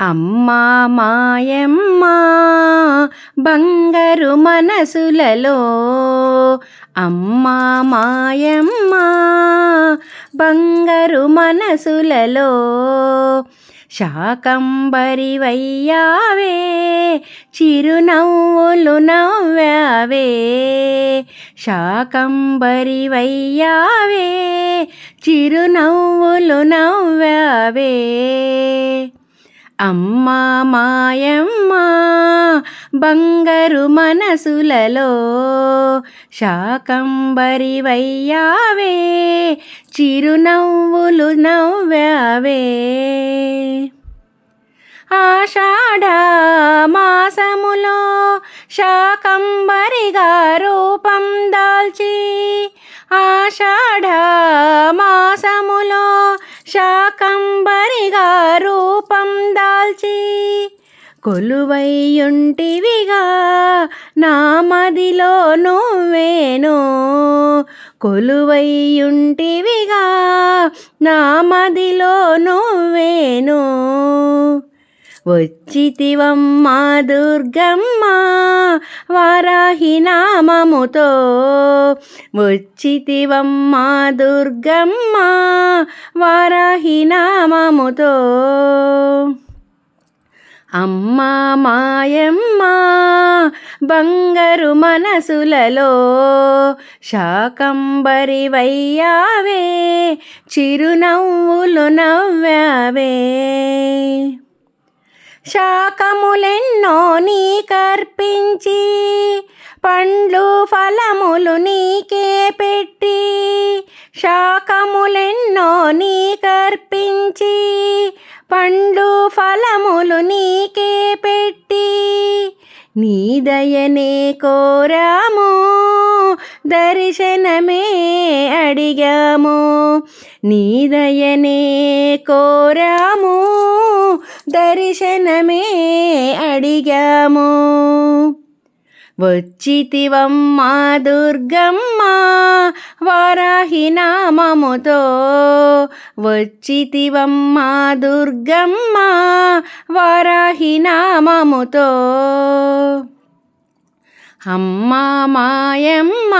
అమ్మా మాయమ్మ బంగారు మనసులలో. అమ్మా మాయమ్మ బంగారు మనసులలో. శాకంబరివయ్యావే చిరునవ్వులు నవ్వావే. శాకంబరివయ్యావే చిరునవ్వులు నవ్వావే. అమ్మా మాయమ్మ బంగారు మనసులలో శాకంబరి వయ్యావే చిరునవ్వులు నవ్వావే. ఆషాఢ మాసములో శాకంబరిగా రూపం దాల్చి ఆషాఢ మాసములో శాకంబరిగా రూపం దాల్చి కొలువైయుంటివిగా నా మదిలో నువ్వేను కొలువైయుంటివిగా నా మదిలో నువ్వేను వచ్చితివమ్మ దుర్గమ్మ వారాహి నామముతో వచ్చితివమ్మా దుర్గమ్మ వారాహి నామముతో అమ్మా మాయమ్మ బంగారు మనసులలో శాకంబరి వయ్యావే చిరునవ్వులు నవ్వావే. శాకములెన్నో నీ కర్పించి పండ్లు ఫలములు నీకే పెట్టి శాకములెన్నో నీ కర్పించి పండ్లు ఫలములు నీ నీ దయనే కోరాము దర్శనమే అడిగాము. నీ దయనే కోరాము దర్శనమే అడిగాము. వచ్చితివమ్మా దుర్గమ్మ వారాహి నామముతో. వచ్చితివమ్మా దుర్గమ్మ వారాహి నామముతో. అమ్మా మాయమ్మ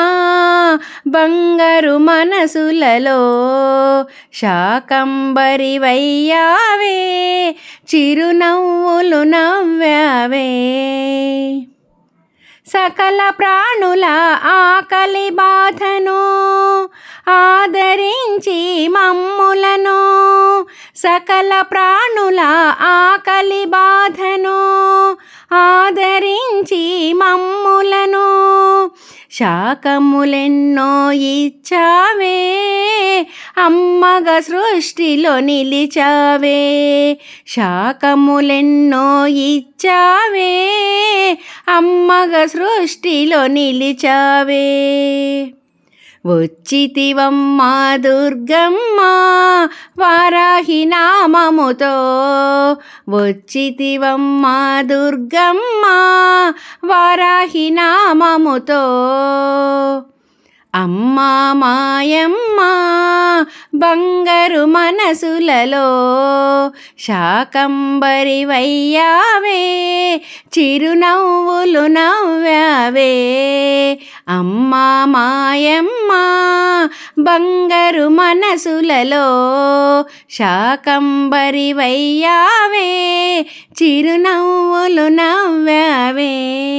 బంగారు మనసులలో శాకంబరి వయ్యావే చిరునవ్వులు నవ్వావే. సకల ప్రాణుల ఆకలి బాధను ఆదరించి మమ్ములను సకల ప్రాణుల ఆకలి బాధను ఆదరించి మమ్ములను శాకములెన్నో ఇచ్చావే అమ్మగ సృష్టిలో నిలిచావే. శాకములెన్నో ఇచ్చావే అమ్మగ సృష్టిలో నిలిచావే. వచ్చితివమ్మా దుర్గమ్మ వారాహి నామముతో. వచ్చితివమ్మా దుర్గమ్మ వారాహి నామముతో. అమ్మా మాయమ్మా బంగారు మనసులలో శాకంబరి వయ్యావే చిరునవ్వులు నవ్వావే. అమ్మా మాయమ్మ బంగారు మనసులలో శాకంబరి వయ్యావే చిరునవ్వులు నవ్వావే.